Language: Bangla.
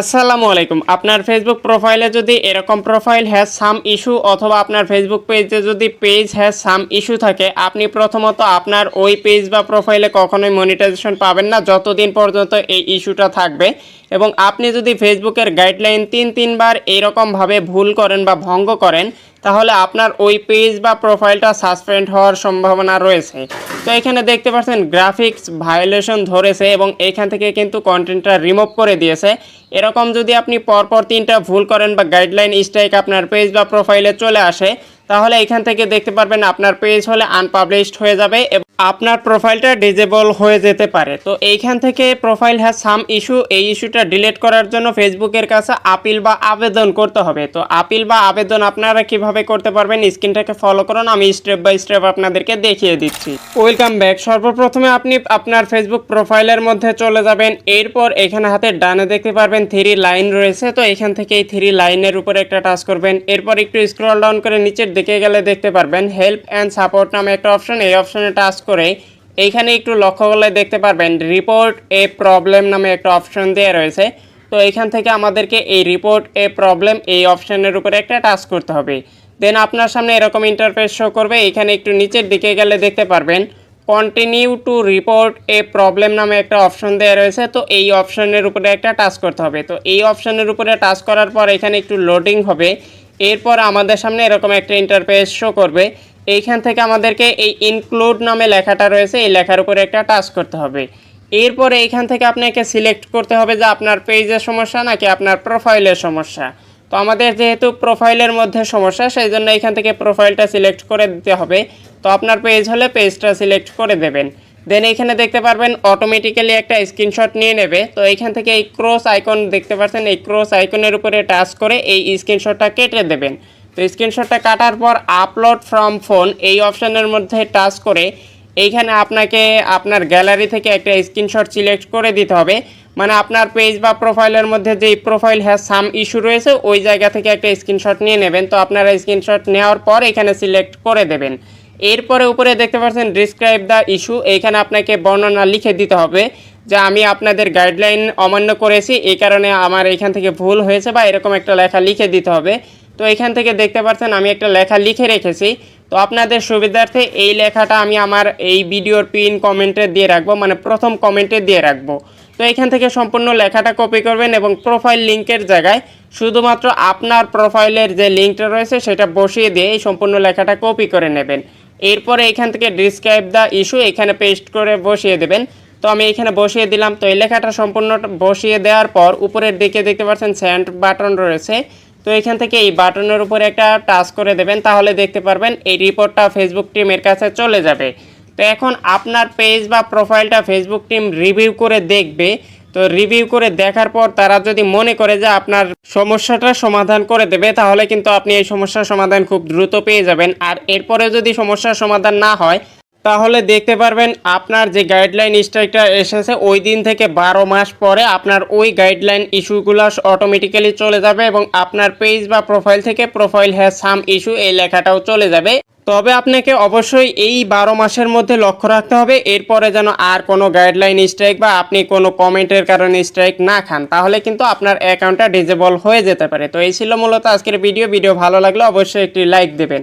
আসসালামু আলাইকুম। আপনার ফেসবুক প্রোফাইলে যদি এরকম প্রোফাইল হ্যাজ সাম ইস্যু অথবা আপনার ফেসবুক পেজে যদি পেজ হ্যাজ সাম ইস্যু থাকে, আপনি প্রথমত আপনার ওই পেজ বা প্রোফাইলে কখনোই মনিটাইজেশন পাবেন না যতদিন পর্যন্ত এই ইস্যুটা থাকবে। এবং আপনি যদি ফেসবুকের গাইডলাইন তিন তিনবার এইরকমভাবে ভুল করেন বা ভঙ্গ করেন তাহলে আপনার ওই পেজ বা প্রোফাইলটা সাসপেন্ড হওয়ার সম্ভাবনা রয়েছে। তো এখানে দেখতে পাচ্ছেন গ্রাফিক্স ভায়োলেশন ধরেছে এবং এখান থেকে কিন্তু কন্টেন্টটা রিমুভ করে দিয়েছে। এরকম যদি আপনি পরপর তিনটা ভুল করেন বা গাইডলাইন স্ট্রাইক আপনার পেজ বা প্রোফাইলে চলে আসে, তাহলে এখান থেকে দেখতে পারবেন আপনার পেজ হলে আনপাবলিশড হয়ে যাবে আপনার প্রোফাইলটা ডিজেবল হয়ে যেতে পারে। তো এইখান থেকে প্রোফাইল হ্যাজ সাম ইস্যু এই ইস্যুটা ডিলিট করার জন্য ফেসবুকের কাছে আপিল বা আবেদন করতে হবে। তো আপিল বা আবেদন আপনারা কীভাবে করতে পারবেন, স্ক্রিনটাকে ফলো করুন, আমি স্টেপ বাই স্টেপ আপনাদেরকে দেখিয়ে দিচ্ছি। ওয়েলকাম ব্যাক সর্বপ্রথমে আপনি আপনার ফেসবুক প্রোফাইলের মধ্যে চলে যাবেন। এরপর এখানে হাতে ডানে দেখতে পারবেন থ্রি লাইন রয়েছে। তো এখান থেকে এই থ্রি লাইনের উপরে একটা টাচ করবেন। এরপর একটু স্ক্রল ডাউন করে নিচের দিকে গেলে দেখতে পারবেন হেল্প অ্যান্ড সাপোর্ট নামে একটা অপশন এই অপশনে টাচ করে এইখানে একটু লক্ষ্য করলে দেখতে পারবেন রিপোর্ট এ প্রবলেম নামে একটা অপশন দেওয়া রয়েছে। তো এখান থেকে আমাদেরকে এই রিপোর্ট এ প্রবলেম এই অপশনের উপরে একটা টাচ করতে হবে। দেন আপনার সামনে এরকম ইন্টারফেস শো করবে এখানে একটু নিচের দিকে গেলে দেখতে পারবেন continue to report a problem নামে একটা অপশন দেওয়া রয়েছে। তো এই অপশনের উপরে একটা টাচ করতে হবে। তো এই অপশনের উপরে টাচ করার পর এখানে একটু লোডিং হবে। এরপর আমাদের সামনে এরকম একটা ইন্টারফেস শো করবে। এইখান থেকে আমাদেরকে এই ইনক্লুড নামে লেখাটা রয়েছে, এই লেখার উপরে একটা টাচ করতে হবে। এরপরে এইখান থেকে আপনাকে সিলেক্ট করতে হবে যে আপনার পেজের সমস্যা নাকি আপনার প্রোফাইলের সমস্যা। তো আমাদের যেহেতু প্রোফাইলের মধ্যে সমস্যা সেই জন্য এখান থেকে প্রোফাইলটা সিলেক্ট করে দিতে হবে। তো আপনার পেজ হলে পেজটা সিলেক্ট করে দেবেন। দেন এইখানে দেখতে পারবেন অটোমেটিক্যালি একটা স্ক্রিনশট নিয়ে নেবে। তো এইখান থেকে এই ক্রস আইকন দেখতে পাচ্ছেন, এই ক্রস আইকনের উপরে টাচ করে এই স্ক্রিনশটটা কেটে দেবেন। তো স্ক্রিনশটটা কাটার পর আপলোড ফ্রম ফোন এই অপশানের মধ্যে টাচ করে এইখানে আপনাকে আপনার গ্যালারি থেকে একটা স্ক্রিনশট সিলেক্ট করে দিতে হবে। মানে আপনার পেজ বা প্রোফাইলের মধ্যে যে প্রোফাইল হ্যাজ সাম ইস্যু রয়েছে, ওই জায়গা থেকে একটা স্ক্রিনশট নিয়ে নেবেন। তো আপনারা স্ক্রিনশট নেওয়ার পর এখানে সিলেক্ট করে দেবেন। এরপরে উপরে দেখতে পাচ্ছেন ডিসক্রাইব দ্য ইস্যু এইখানে আপনাকে বর্ণনা লিখে দিতে হবে যে আমি আপনাদের গাইডলাইন অমান্য করেছি, এই কারণে আমার এখান থেকে ভুল হয়েছে বা এরকম একটা লেখা লিখে দিতে হবে। তো এখান থেকে দেখতে পাচ্ছেন আমি একটা লেখা লিখে রেখেছি। তো আপনাদের সুবিধার্থে এই লেখাটা আমি আমার এই ভিডিওর পিন কমেন্টে দিয়ে রাখব মানে প্রথম কমেন্টে দিয়ে রাখব। তো এখান থেকে সম্পূর্ণ লেখাটা কপি করবেন এবং প্রোফাইল লিঙ্কের জায়গায় শুধুমাত্র আপনার প্রোফাইলের যে লিঙ্কটা রয়েছে সেটা বসিয়ে দিয়ে এই সম্পূর্ণ লেখাটা কপি করে নেবেন। এরপরে এখান থেকে ডিসক্রাইব দ্য ইস্যু এখানে পেস্ট করে বসিয়ে দেবেন। তো আমি এখানে বসিয়ে দিলাম। তো এই লেখাটা সম্পূর্ণ বসিয়ে দেওয়ার পর উপরের দিকে দেখতে পাচ্ছেন স্যান্ড বাটন রয়েছে। তো এখান থেকে এই বাটনের উপরে একটা টাচ করে দেবেন, তাহলে দেখতে পারবেন এই রিপোর্টটা ফেসবুক টিমের কাছে চলে যাবে। তো এখন আপনার পেজ বা প্রোফাইলটা ফেসবুক টিম রিভিউ করে দেখবে। তো রিভিউ করে দেখার পর তারা যদি মনে করে যে আপনার সমস্যাটা সমাধান করে দেবে, তাহলে কিন্তু আপনি এই সমস্যার সমাধান খুব দ্রুত পেয়ে যাবেন। আর এরপরে যদি সমস্যার সমাধান না হয় তাহলে দেখতে পারবেন আপনার যে গাইডলাইন স্ট্রাইকটা এসেছে, ওই দিন থেকে বারো মাস পরে আপনার ওই গাইডলাইন ইস্যুগুলো অটোমেটিক্যালি চলে যাবে এবং আপনার পেজ বা প্রোফাইল থেকে প্রোফাইল হ্যাজ সাম ইস্যু এই লেখাটাও চলে যাবে। তবে আপনাকে অবশ্যই এই বারো মাসের মধ্যে লক্ষ্য রাখতে হবে, এরপরে যেন আর কোনো গাইডলাইন স্ট্রাইক বা আপনি কোনো কমেন্টের কারণে স্ট্রাইক না খান, তাহলে কিন্তু আপনার অ্যাকাউন্টটা ডিজেবল হয়ে যেতে পারে। তো এই ছিল মূলত আজকের ভিডিও ভিডিও ভালো লাগলে অবশ্যই একটি লাইক দেবেন।